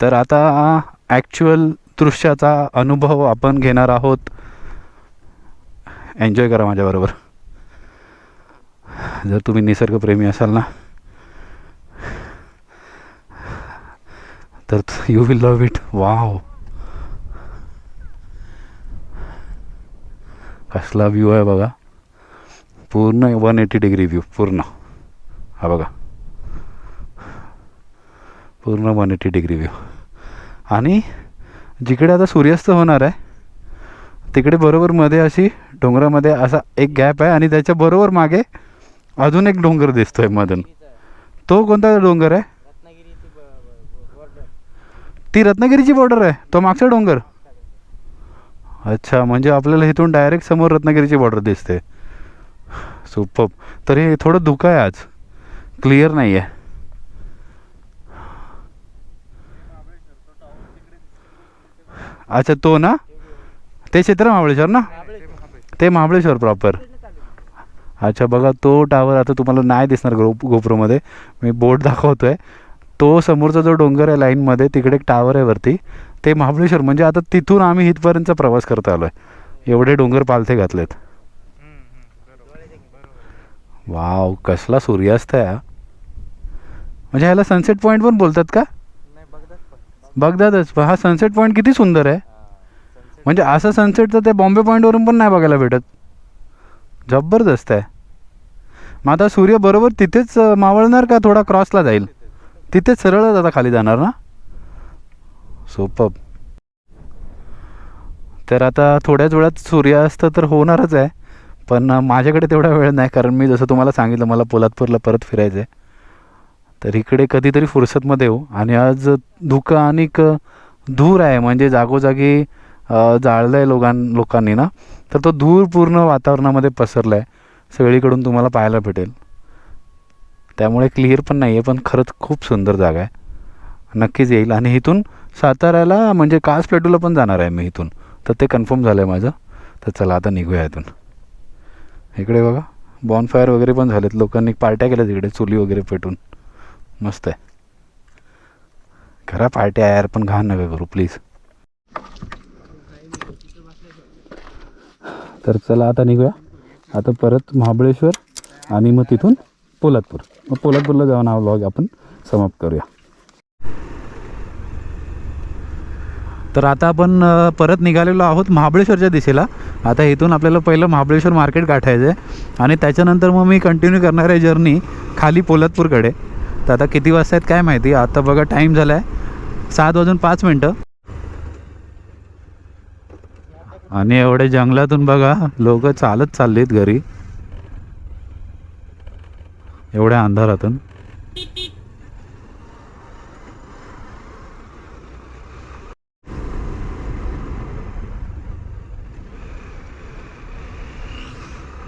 तर आता ॲक्च्युअल दृश्याचा अनुभव आपण घेणार आहोत. एन्जॉय करा माझ्याबरोबर. जर तुम्ही निसर्गप्रेमी असाल ना तर you will love it wow कसला व्ह्यू आहे बघा. पूर्ण वन एटी डिग्री व्ह्यू पूर्ण. हा बघा. पूर्ण वन एटी डिग्री व्ह्यू. आणि जिकडे आता सूर्यास्त होणार आहे तिकडे बरोबर मध्ये अशी डोंगरामध्ये असा एक गॅप आहे आणि त्याच्या बरोबर मागे अजून एक डोंगर दिसतो आहे मधून. तो कोणता डोंगर आहे? ती रत्नागिरीची बॉर्डर आहे. तो मागचा डोंगर. अच्छा म्हणजे आपल्याला इथून डायरेक्ट समोर रत्नागिरीची बॉर्डर दिसते. सुपर तर हे थोडं धुकं आहे आज. क्लिअर नाही आहे अच्छा तो ना? ते क्षेत्र महाबळेश्वर ना? ते महाबळेश्वर प्रॉपर अच्छा बघा तो टावर आता तुम्हाला नाही दिसणार गो गोप्रोमध्ये मी बोट दाखवतोय. तो समोरचा जो डोंगर आहे लाईनमध्ये तिकडे एक टावर आहे वरती. ते महाबळेश्वर म्हणजे आता तिथून आम्ही इथपर्यंतचा प्रवास करता आलो आहे एवढे डोंगर पालथे घातलेत. वाव कसला सूर्यास्त आहे म्हणजे ह्याला सनसेट पॉईंट पण बोलतात का? बगदादच. पण हा सनसेट पॉईंट किती सुंदर आहे. म्हणजे असं सनसेट तर ते बॉम्बे पॉईंटवरून पण नाही बघायला भेटत. जबरदस्त आहे. मग आता सूर्य बरोबर तिथेच मावळणार का थोडा क्रॉसला जाईल? तिथेच सरळच आता खाली जाणार ना? सोपब तर आता थोड्याच वेळात सूर्यास्त तर होणारच आहे. पण माझ्याकडे तेवढा वेळ नाही कारण मी जसं तुम्हाला सांगितलं मला पोलादपूरला परत फिरायचं आहे तर इकडे कधीतरी फुरसतमध्ये येऊ. आणि आज धुकं आणि धूर आहे म्हणजे जागोजागी जाळलं आहे लोकां लोकांनी ना? तर तो धूर पूर्ण वातावरणामध्ये पसरला आहे सगळीकडून तुम्हाला पाहायला भेटेल. त्यामुळे क्लिअर पण नाही आहे पण खरंच खूप सुंदर जागा आहे. नक्कीच येईल. आणि इथून साताऱ्याला म्हणजे कास प्लेटूला पण जाणार आहे मी इथून. तर ते कन्फर्म झालं आहे माझं. तर चला आता निघूया इथून. इकडे बघा बॉनफायर वगैरे पण झालेत. लोकांनी पार्ट्या केल्या तिकडे चुली वगैरे पेटून. मस्त आहे करा पार्ट्या यार पण घाण नका करू प्लीज तर चला आता निघूया. आता परत महाबळेश्वर आणि मग तिथून पोलादपूर. मग पोलादपूरला जाऊन हा व्लॉग आपण समाप्त करूया. तर आता आपण परत निघालेलो आहोत महाबळेश्वरच्या दिशेला. आता इथून आपल्याला पहिलं महाबळेश्वर मार्केट गाठायचं आहे आणि त्याच्यानंतर मग मी कंटिन्यू करणार आहे जर्नी खाली पोलादपूरकडे. तर आता किती वाजता आहेत काय माहिती? आता बघा टाईम झाला आहे सात वाजून पाच मिनटं. आणि एवढे जंगलातून बघा लोक चालत चाललीत घरी. एवढ्या अंधारातून.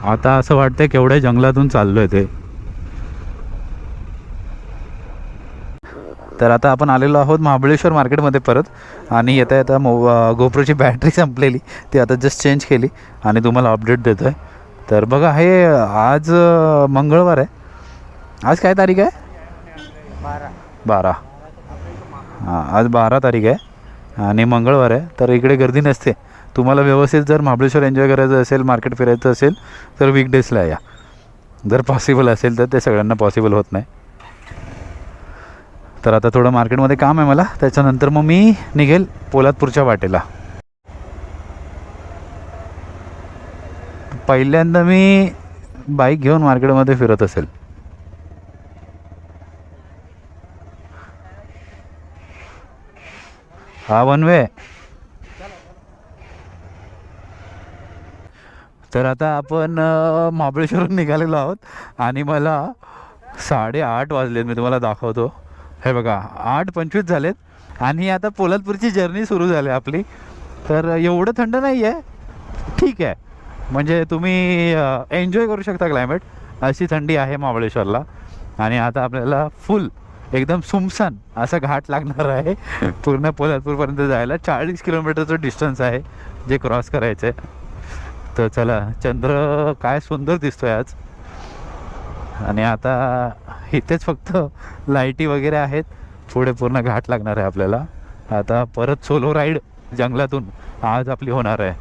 आता असं वाटतंय केवढ्या जंगलातून चाललोय ते. तर आता आपण आलेलो आहोत महाबळेश्वर मार्केटमध्ये परत. आणि येता येता मो गोप्रोची बॅटरी संपलेली. ती आता जस्ट चेंज केली. आणि तुम्हाला अपडेट देतो आहे तर बघा हे आज मंगळवार आहे. आज काय तारीख आहे? बारा. बारा. हां आज बारा तारीख आहे. आणि मंगळवार आहे. तर इकडे गर्दी नसते. तुम्हाला व्यवस्थित जर महाबळेश्वर एन्जॉय करायचं असेल मार्केट फिरायचं असेल तर वीकडेजला या. जर पॉसिबल असेल तर ते सगळ्यांना पॉसिबल होत नाही. तर आता थोडं मार्केटमध्ये काम आहे मला. त्याच्यानंतर मग मी निघेल पोलादपूरच्या वाटेला. पहिल्यांदा मी बाईक घेऊन मार्केटमध्ये फिरत असेल. हा वन वे तर आता आपण महाबळेश्वरून निघालेलो आहोत आणि मला साडेआठ वाजलेत. मी तुम्हाला दाखवतो. हे बघा आठ पंचवीस झालेत आणि आता पोलादपूरची जर्नी सुरू झाली आपली. तर एवढं थंड नाही आहे ठीक आहे. म्हणजे तुम्ही एन्जॉय करू शकता क्लायमेट अशी थंडी आहे महाबळेश्वरला. आणि आता आपल्याला फुल एकदम सुमसान असा घाट लागणार आहे. पूर्ण पोलादपूरपर्यंत जायला चाळीस किलोमीटरचं डिस्टन्स आहे जे क्रॉस करायचं आहे तर चला चंद्र काय सुंदर दिसतोय आज. आणि आता इथेच फक्त लाईटी वगैरे आहेत. पुढे पूर्ण घाट लागणार आहे आपल्याला. आता परत सोलो राईड जंगलातून आज आपली होणार आहे.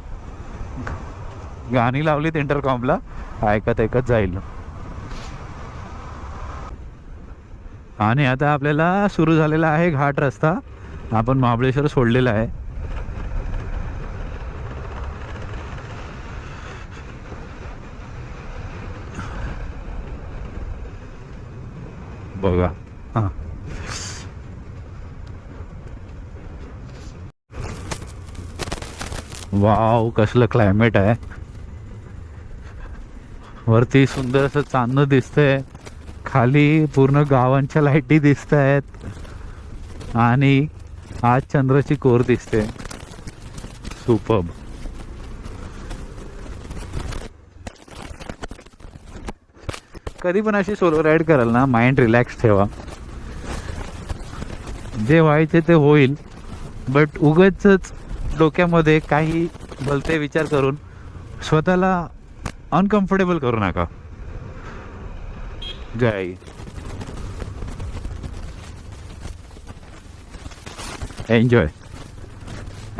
गाणी लावलीत इंटरकॉमला ऐकत ऐकत जाईल. आणि आता आपल्याला सुरू झालेला आहे घाट रस्ता. आपण महाबळेश्वर सोडलेला आहे. बघा. हां. वाव कसलं क्लायमेट आहे. वरती सुंदर असं चांदणं दिसतंय. खाली पूर्ण गावांच्या लाईटी दिसत आहेत आणि आज चंद्राची कोर दिसते. सुपब कधी पण अशी सोलो राईड कराल ना माइंड रिलॅक्स ठेवा. जे व्हायचे ते होईल बट उगच डोक्यामध्ये काही भलते विचार करून स्वतःला अनकम्फर्टेबल करू नका. जय. Enjoy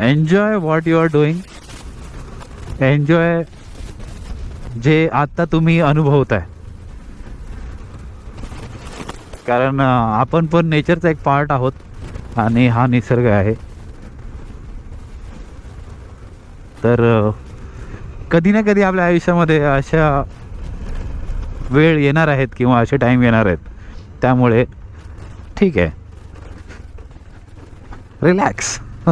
enjoy what you are doing enjoy जे आता तुम्ही अनुभवताय. कारण आपण पण नेचरचा एक पार्ट आहोत आणि हा निसर्ग आहे. तर कधी ना कधी आपल्या आयुष्यामध्ये अशा वेळ येणार आहेत किंवा असे टाईम येणार आहेत. त्यामुळे ठीक आहे. रिलॅक्स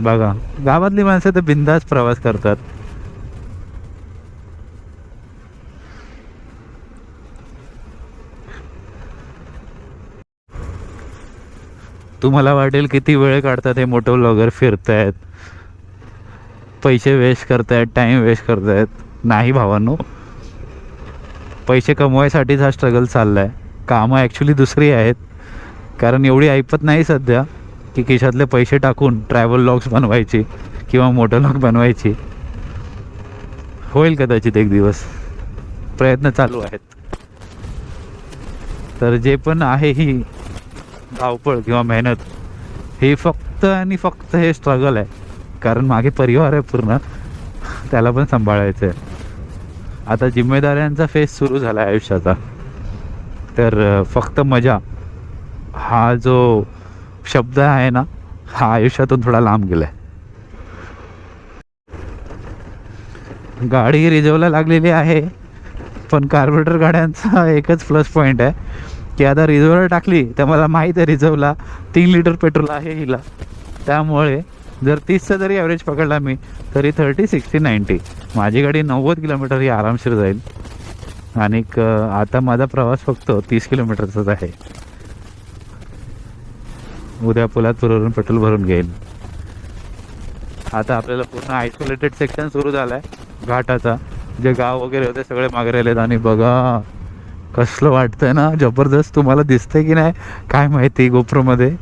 बघा गावातली माणसं तर बिंदास प्रवास करतात. तुम्हाला वाटेल किती वेळ काढतात हे मोठं ब्लॉगर फिरतायत. पैसे वेस्ट करतायत टाईम वेस्ट करतायत. नाही भावांनो. पैसे कमवायसाठीच हा स्ट्रगल चालला आहे कामं ॲक्च्युली दुसरी आहेत. कारण एवढी ऐपत नाही सध्या की खिशातले पैसे टाकून ट्रॅव्हल लॉग्स बनवायची किंवा मोटर लॉग बनवायची. होईल कदाचित एक दिवस. प्रयत्न चालू आहेत. तर जे पण आहे ही धावपळ किंवा मेहनत हे फक्त आणि फक्त हे स्ट्रगल आहे. कारण मागे परिवार आहे पूर्ण. त्याला पण सांभाळायचं आहे आता जिम्मेदाऱ्यांचा फेस सुरू झाला आहे आयुष्याचा. तर फक्त मजा हा जो शब्द आहे ना हा आयुष्यातून थोडा लांब गेलाय. गाडी रिझर्वला लागलेली आहे पण कार्बोरेटर गाड्यांचा एकच प्लस पॉईंट आहे. की आता रिझर्वला टाकली तर मला माहीत आहे रिझर्वला तीन लिटर पेट्रोल आहे हिला. त्यामुळे जर तीसचा जरी ॲव्हरेज पकडला मी तरी थर्टी सिक्स्टी नाईन्टी माझी गाडी नव्वद किलोमीटर ही आरामशीर जाईल. आणि आता माझा प्रवास फक्त तीस किलोमीटरचाच आहे. उद्या पोलादपूरवरून पेट्रोल भरून घेईल आता आपल्याला पूर्ण आयसोलेटेड सेक्शन सुरू झालं आहे घाटाचा. जे गाव वगैरे होते सगळे मागे राहिलेत. आणि बघा कसलं वाटतंय ना? जबरदस्त तुम्हाला दिसतंय की नाही? काय माहिती गोप्रोमध्ये?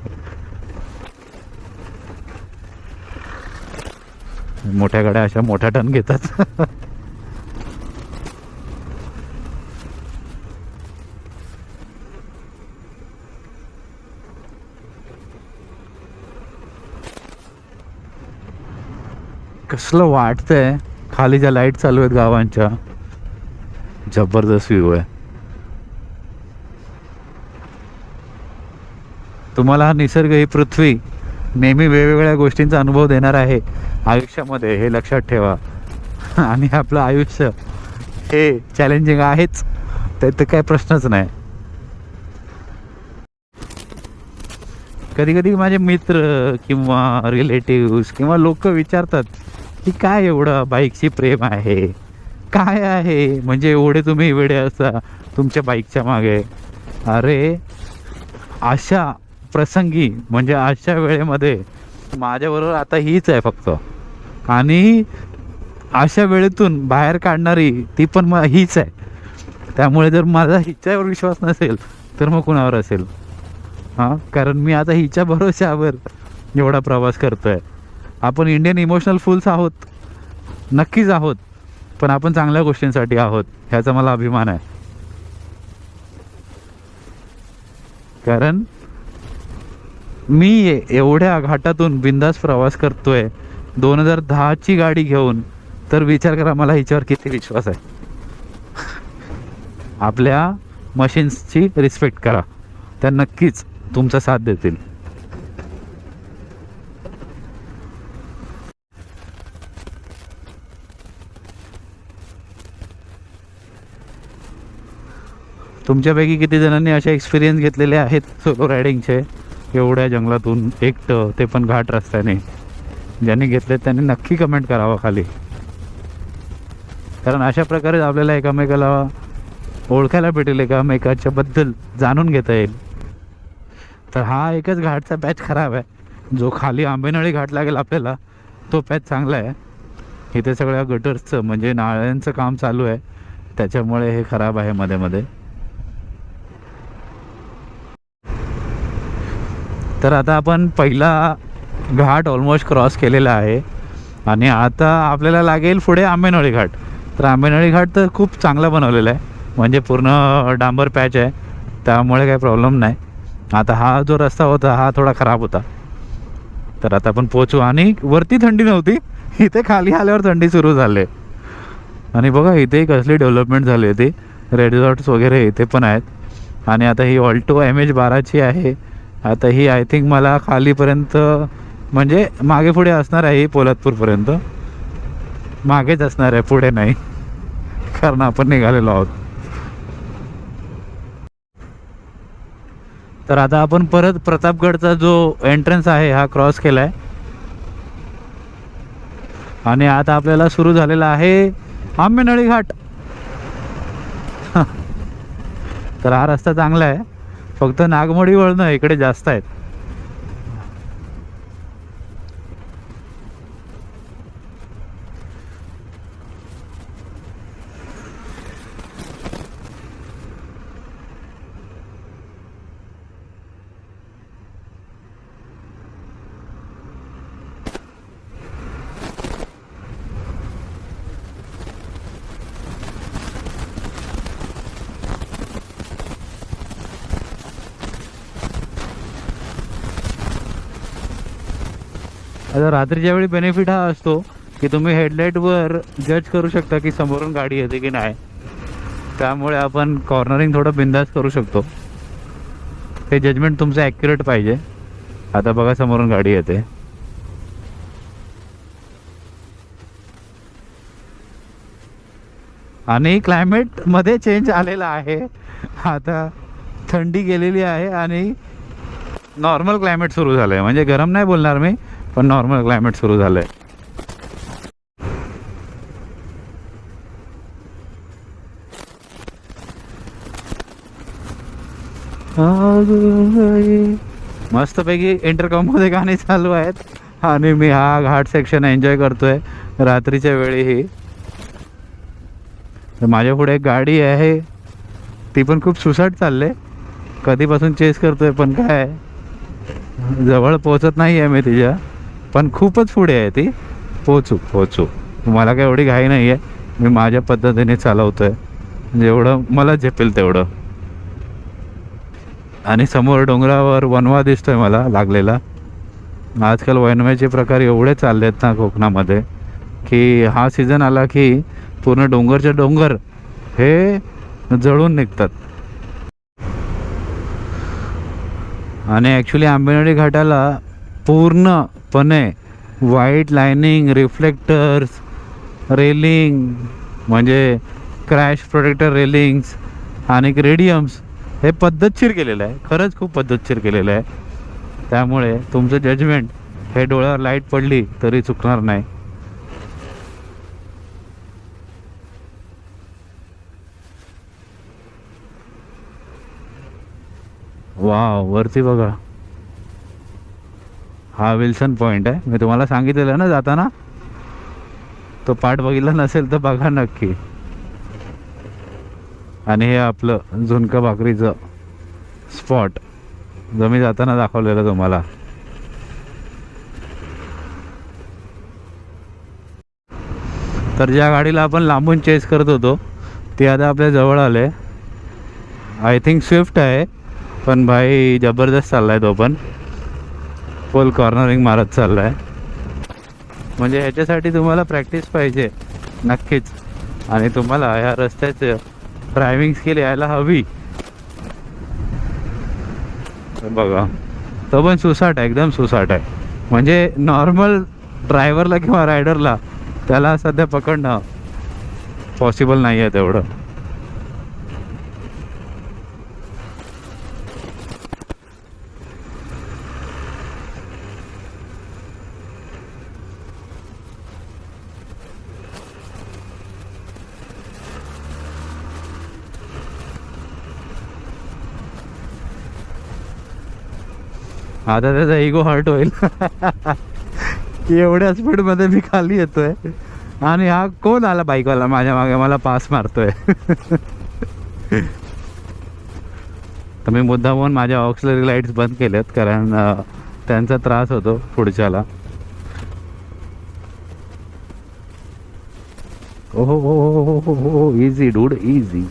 मोठ्या गाड्या अशा मोठ्या टन घेतात. कसलं वाटतंय? खाली ज्या लाइट चालू आहेत गावांच्या. जबरदस्त व्ह्यू आहे. तुम्हाला हा निसर्ग ही पृथ्वी नेहमी वेगवेगळ्या गोष्टींचा अनुभव देणार आहे. आयुष्यामध्ये हे लक्षात ठेवा. आणि आपलं आयुष्य हे चॅलेंजिंग आहेच त्यात तर काय प्रश्नच नाही. कधी कधी माझे मित्र किंवा रिलेटिव्स किंवा लोक विचारतात की काय एवढं बाईकची प्रेम आहे? काय आहे? म्हणजे एवढे तुम्ही वेडे असा तुमच्या बाईकच्या मागे. अरे अशा प्रसंगी म्हणजे अशा वेळेमध्ये माझ्याबरोबर आता हीच आहे फक्त. आणि अशा वेळेतून बाहेर काढणारी ती पण मग हीच आहे. त्यामुळे जर माझा हिच्यावर विश्वास नसेल तर मग कुणावर असेल? हां? कारण मी आता हिच्या भरोश्यावर एवढा प्रवास करतोय. आपण इंडियन इमोशनल फुल्स आहोत. नक्कीच आहोत. पण आपण चांगल्या गोष्टींसाठी आहोत ह्याचा मला अभिमान आहे. कारण मी एवढ्या घाटातून बिंदास प्रवास करतोय दोन हजार दहाची गाडी घेऊन तर विचार करा मला हिच्यावर किती विश्वास आहे. आपल्या मशीन्सची रिस्पेक्ट करा. त्या नक्कीच तुमचा साथ देतील. तुमच्यापैकी किती जणांनी असे एक्सपिरियन्स घेतलेले आहेत सोलो रायडिंगचे एवढ्या जंगलातून एकटं ते पण घाट रस्त्याने. ज्यांनी घेतले त्यांनी नक्की कमेंट करावं खाली. कारण अशा प्रकारे आपल्याला एकामेकाला ओळखायला भेटेल एकामेकाच्या बद्दल जाणून घेता येईल. तर हा एकच घाटचा पॅच खराब आहे. जो खाली आंबेनळी घाट लागेल आपल्याला तो पॅच चांगला आहे. इथे सगळ्या गटर्सचं म्हणजे नाळ्यांचं काम चालू आहे. त्याच्यामुळे हे खराब आहे मध्ये मध्ये. तर आता आपण पहिला घाट ऑलमोस्ट क्रॉस केलेला आहे. आणि आता आपल्याला लागेल पुढे आंबेनळी घाट. तर आंबेनळी घाट तर खूप चांगला बनवलेला आहे. म्हणजे पूर्ण डांबर पॅच आहे. त्यामुळे काही प्रॉब्लेम नाही. आता हा जो रस्ता होता हा थोडा खराब होता. तर आता आपण पोचू आणि वरती थंडी नव्हती. इथे खाली आल्यावर थंडी सुरू झाली. आणि बघा इथे कसली डेव्हलपमेंट झाली होती. रेडॉर्ट्स वगैरे इथे पण आहेत. आणि आता ही ऑल्टो एम एच बाराची आहे. आता ही आय थिंक मला खालीपर्यंत म्हणजे मागे पुढे असणार आहे ही पोलादपूरपर्यंत. मागेच असणार आहे पुढे नाही. कारण आपण निघालेलो आहोत. तर आता आपण परत प्रतापगडचा जो एंट्रन्स आहे हा क्रॉस केला आहे आणि आता आपल्याला सुरू झालेला आहे आंबेनळी घाट. तर हा रस्ता चांगला आहे. फक्त नागमोडी वळणं इकडे जास्त आहेत. रात्रीच्या वेळी बेनिफिट हा असतो की तुम्ही हेडलाईटवर जज करू शकता की समोरून गाडी येते की नाही. त्यामुळे आपण कॉर्नरिंग थोडं बिंदास करू शकतो. ते जजमेंट तुमचं ॲक्युरेट पाहिजे. आता बघा समोरून गाडी येते. आणि क्लायमेटमध्ये चेंज आलेला आहे. आता थंडी गेलेली आहे आणि नॉर्मल क्लायमेट सुरू झालं आहे म्हणजे गरम नाही बोलणार मी. पण नॉर्मल क्लायमेट सुरू झालं आहे मस्तपैकी इंटरकॉममध्ये गाणी चालू आहेत. आणि मी हा घाट सेक्शन एन्जॉय करतोय रात्रीच्या वेळीही. तर माझ्या पुढे एक गाडी आहे. ती पण खूप सुसाट चालले. कधीपासून चेस करतोय पण काय? जवळ पोचत नाही आहे मी तिच्या. पण खूपच पुढे आहे ती. पोचू पोचू. मला काय एवढी घाई नाही आहे मी माझ्या पद्धतीने चालवतोय. म्हणजे जेवढं मला झेपेल तेवढं. आणि समोर डोंगरावर वनवा दिसतोय मला लागलेला. आजकाल वनव्याचे प्रकार एवढे चालले आहेत ना कोकणामध्ये की हा सीझन आला की पूर्ण डोंगरचे डोंगर हे जळून निघतात. आणि ॲक्च्युली आंबेनळी घाटाला पूर्ण पण आहे. व्हाईट लायनिंग रिफ्लेक्टर्स रेलिंग म्हणजे क्रॅश प्रोटेक्टर रेलिंग्स आणि रेडियम्स हे पद्धतशीर केलेलं आहे. खरंच खूप पद्धतशीर केलेलं आहे. त्यामुळे तुमचं जजमेंट हे डोळ्यावर लाइट पडली तरी चुकणार नाही. वा वरती बघा. हा विल्सन पॉईंट आहे. मी तुम्हाला सांगितलेलं ना जाताना? तो पाठ बघितला नसेल तर बघा नक्की. आणि हे आपलं झुणका भाकरीचं स्पॉट जो मी जाताना दाखवलेलं तुम्हाला. तर ज्या गाडीला आपण लांबून चेस करत होतो ते आता आपल्या जवळ आले. आय थिंक स्विफ्ट आहे पण भाई जबरदस्त चाललाय तो पण. फुल कॉर्नरिंग मारत चाललो आहे म्हणजे ह्याच्यासाठी तुम्हाला प्रॅक्टिस पाहिजे नक्कीच. आणि तुम्हाला ह्या रस्त्याचं ड्रायव्हिंग स्किल यायला हवी. बघा. तो पण सुसाट आहे एकदम सुसाट आहे. म्हणजे नॉर्मल ड्रायव्हरला किंवा रायडरला त्याला सध्या पकडणं पॉसिबल नाही आहे तेवढं. आता त्याचा इगो हर्ट होईल की एवढ्या स्पीडमध्ये मी खाली येतोय आणि हा कोण आला बाईकवाला माझ्या मागे मला पास मारतोय तर मी मुद्दा म्हणून माझ्या ऑक्सिलरी लाईट्स बंद केल्यात कारण त्यांचा त्रास होतो पुढच्याला ओ हो हो हो हो हो इझी डूड इझी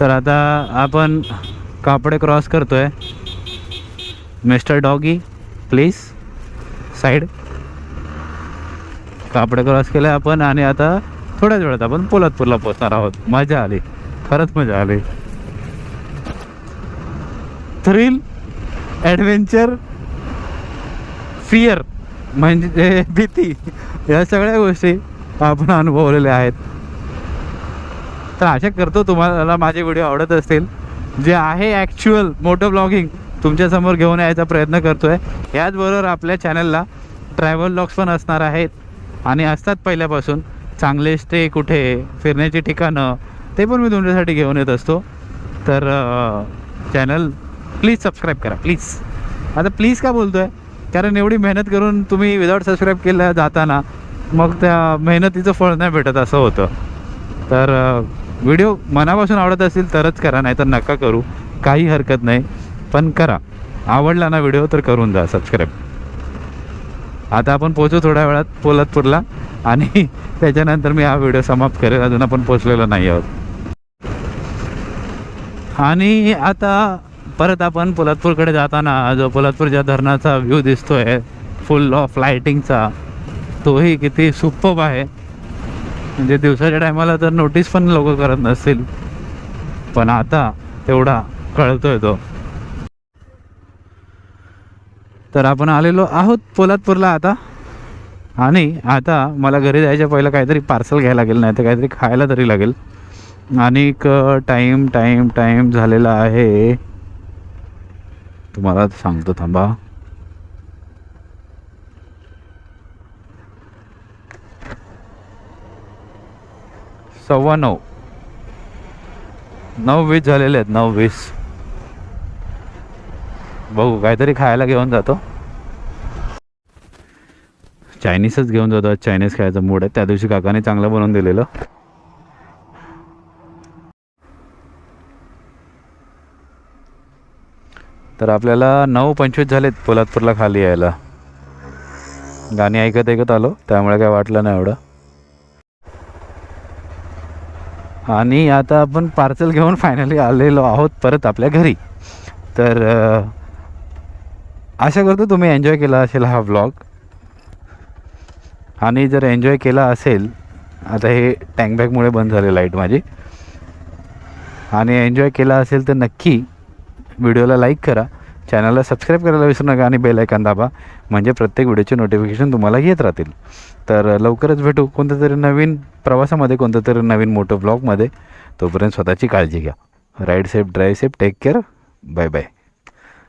तर आता आपण कापडे क्रॉस करतोय. Mister doggy please side. कापडे cross केले आपण आणि आता थोड्याच वेळात आपण पोलादपूरला पोहोचणार आहोत. मजा आली. खरंच मजा आली. थ्रिल ॲडव्हेंचर फिअर म्हणजे भीती या सगळ्या गोष्टी आपण अनुभवलेल्या आहेत. तर आशा करतो तुम्हाला माझे व्हिडिओ आवडत असतील. जे आहे ॲक्च्युअल मोटर ब्लॉगिंग तुमच्यासमोर घेऊन यायचा प्रयत्न करतो आहे याचबरोबर आपल्या चॅनलला ट्रॅव्हल ब्लॉग्स पण असणार आहेत. आणि असतात पहिल्यापासून. चांगले स्टे कुठे फिरण्याची ठिकाणं ते पण मी तुमच्यासाठी घेऊन येत असतो. तर चॅनल प्लीज सबस्क्राईब करा प्लीज आता प्लीज का बोलतो आहे कारण एवढी मेहनत करून तुम्ही विदाऊट सबस्क्राईब केलं जाताना मग त्या मेहनतीचं फळ नाही भेटत असं होतं. तर व्हिडिओ मनापासून आवडत असेल तरच करा नाही तर नका करू. काही हरकत नाही. पण करा. आवडला ना व्हिडिओ तर करून जा सबस्क्राईब आता आपण पोचू थोड्या वेळात पोलादपूरला आणि त्याच्यानंतर मी हा व्हिडिओ समाप्त करेल. अजून आपण पोचलेलो नाही आहोत. आणि आता परत आपण पोलादपूरकडे जाताना जो पोलादपूरच्या धरणाचा व्ह्यू दिसतोय फुल ऑफ लायटिंगचा तोही किती सुप्पब आहे. म्हणजे दिवसाच्या टायमाला तर नोटीस पण लोक करत नसतील. पण आता तेवढा कळतोय तो. तर आपण आलेलो आहोत पोलादपूरला आता. आणि आता मला घरी जायच्या पहिलं काहीतरी पार्सल घ्यायला लागेल नाही तर काहीतरी खायला तरी लागेल. आणि टाईम टाईम टाईम झालेला आहे. तुम्हाला सांगतो थांबा. सव्वा नऊ. नऊ वीस झालेले आहेत नऊ वीस. बघू काहीतरी खायला घेऊन जातो. चायनीजच घेऊन जातो चायनीज खायचा मूड आहे. त्या दिवशी काकाने चांगलं बनवून दिलेलं. तर आपल्याला नऊ पंचवीस झालेत पोलादपूरला खाली यायला. गाणी ऐकत ऐकत आलो त्यामुळे काय वाटलं नाही एवढं. आणि आता आपण पार्सल घेऊन फायनली आलेलो आहोत परत आपल्या घरी. तर आशा करतो तुम्ही एन्जॉय केला असेल हा व्लॉग आणि जर एन्जॉय केला असेल आता हे टँकबॅगमुळे बंद झाले लाइट माझी. आणि एन्जॉय केला असेल तर नक्की व्हिडिओला लाईक करा. चॅनलला सबस्क्राईब करायला विसरू नका आणि बेल ऐकन दाबा. म्हणजे प्रत्येक व्हिडिओचे नोटिफिकेशन तुम्हाला येत राहतील. तर लवकरच भेटू कोणत्या तरी नवीन प्रवासामध्ये कोणत्या तरी नवीन मोठं ब्लॉगमध्ये. तोपर्यंत स्वतःची काळजी घ्या. Ride safe drive safe take care bye bye